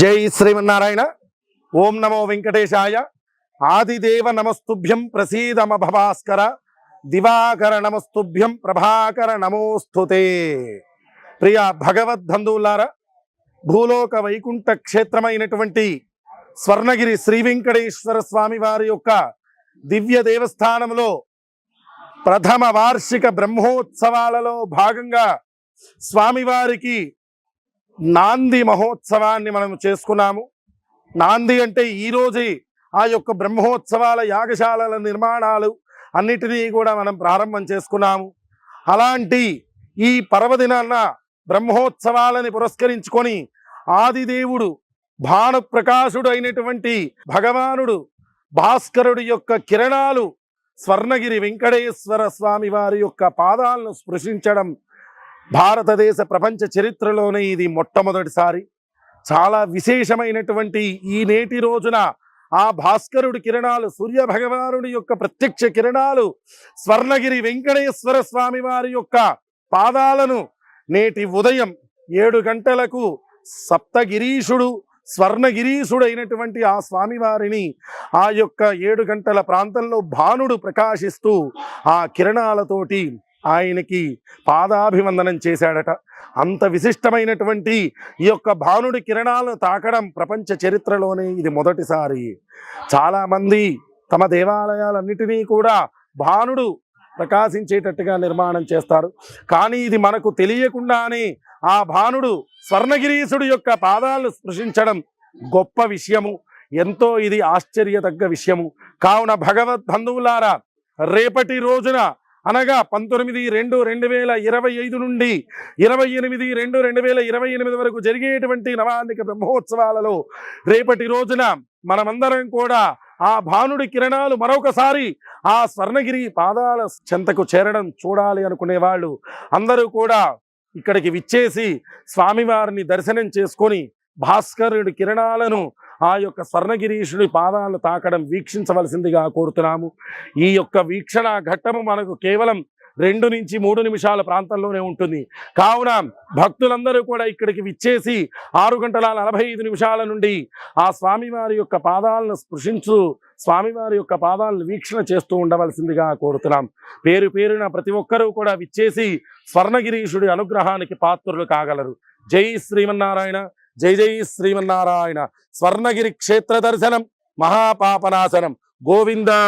జై శ్రీమన్నారాయణ. ఓం నమో వెంకటేశాయ. ఆదిదేవ నమస్తుభ్యం ప్రసీదమ భవాస్కర. దివాకర నమస్తుభ్యం ప్రభాకర నమోస్తుతే ప్రియ భగవద్బంధువులారా భూలోక వైకుంఠ క్షేత్రమైనటువంటి స్వర్ణగిరి శ్రీ వెంకటేశ్వర స్వామి వారి యొక్క దివ్య దేవస్థానంలో ప్రథమ వార్షిక బ్రహ్మోత్సవాలలో భాగంగా స్వామివారికి నాంది మహోత్సవాన్ని మనం చేసుకున్నాము. నాంది అంటే ఈరోజే ఆ యొక్క బ్రహ్మోత్సవాల యాగశాలల నిర్మాణాలు అన్నిటినీ కూడా మనం ప్రారంభం చేసుకున్నాము. అలాంటి ఈ పర్వదినాన్న బ్రహ్మోత్సవాలని పురస్కరించుకొని ఆదిదేవుడు భానుప్రకాశుడు అయినటువంటి భగవానుడు భాస్కరుడి యొక్క కిరణాలు స్వర్ణగిరి వెంకటేశ్వర స్వామి వారి యొక్క పాదాలను స్పృశించడం భారతదేశ ప్రపంచ చరిత్రలోనే ఇది మొట్టమొదటిసారి. చాలా విశేషమైనటువంటి ఈ నేటి రోజున ఆ భాస్కరుడి కిరణాలు సూర్య భగవానుడి యొక్క ప్రత్యక్ష కిరణాలు స్వర్ణగిరి వెంకటేశ్వర స్వామి వారి యొక్క పాదాలను నేటి ఉదయం ఏడు గంటలకు సప్తగిరీషుడు స్వర్ణగిరీషుడైనటువంటి ఆ స్వామివారిని ఆ యొక్క ఏడు గంటల ప్రాంతంలో భానుడు ప్రకాశిస్తూ ఆ కిరణాలతోటి ఆయనకి పాదాభివందనం చేశాడట. అంత విశిష్టమైనటువంటి ఈ యొక్క భానుడి కిరణాలను తాకడం ప్రపంచ చరిత్రలోనే ఇది మొదటిసారి. చాలామంది తమ దేవాలయాలన్నిటినీ కూడా భానుడు ప్రకాశించేటట్టుగా నిర్మాణం చేస్తారు. కానీ ఇది మనకు తెలియకుండానే ఆ భానుడు స్వర్ణగిరీశుడు యొక్క పాదాలను స్పృశించడం గొప్ప విషయము. ఎంతో ఇది ఆశ్చర్యతగ్గ విషయము. కావున భగవద్ బంధువులారా రేపటి రోజున అనగా పంతొమ్మిది రెండు రెండు వేల ఇరవై ఐదు నుండి ఇరవై ఎనిమిది రెండు రెండు వేల ఇరవై ఎనిమిది వరకు జరిగేటువంటి నవాన్నిక బ్రహ్మోత్సవాలలో రేపటి రోజున మనమందరం కూడా ఆ భానుడి కిరణాలు మరొకసారి ఆ స్వర్ణగిరి పాదాల చెంతకు చేరడం చూడాలి అనుకునే వాళ్ళు అందరూ కూడా ఇక్కడికి విచ్చేసి స్వామివారిని దర్శనం చేసుకొని భాస్కరుడి కిరణాలను ఆ యొక్క స్వర్ణగిరీషుడి పాదాలను తాకడం వీక్షించవలసిందిగా కోరుతున్నాము. ఈ యొక్క వీక్షణ ఘట్టము మనకు కేవలం రెండు నుంచి మూడు నిమిషాల ప్రాంతంలోనే ఉంటుంది. కావున భక్తులందరూ కూడా ఇక్కడికి విచ్చేసి ఆరు గంటల నలభై ఐదు నిమిషాల నుండి ఆ స్వామివారి యొక్క పాదాలను స్పృశించు స్వామివారి యొక్క పాదాలను వీక్షణ చేస్తూ ఉండవలసిందిగా కోరుతున్నాం. పేరు పేరున ప్రతి ఒక్కరూ కూడా విచ్చేసి స్వర్ణగిరీషుడి అనుగ్రహానికి పాత్రులు కాగలరు. జై శ్రీమన్నారాయణ. జై జై శ్రీమన్నారాయణ. స్వర్ణగిరి క్షేత్ర దర్శనం మహాపాపనాశనం. గోవిందా!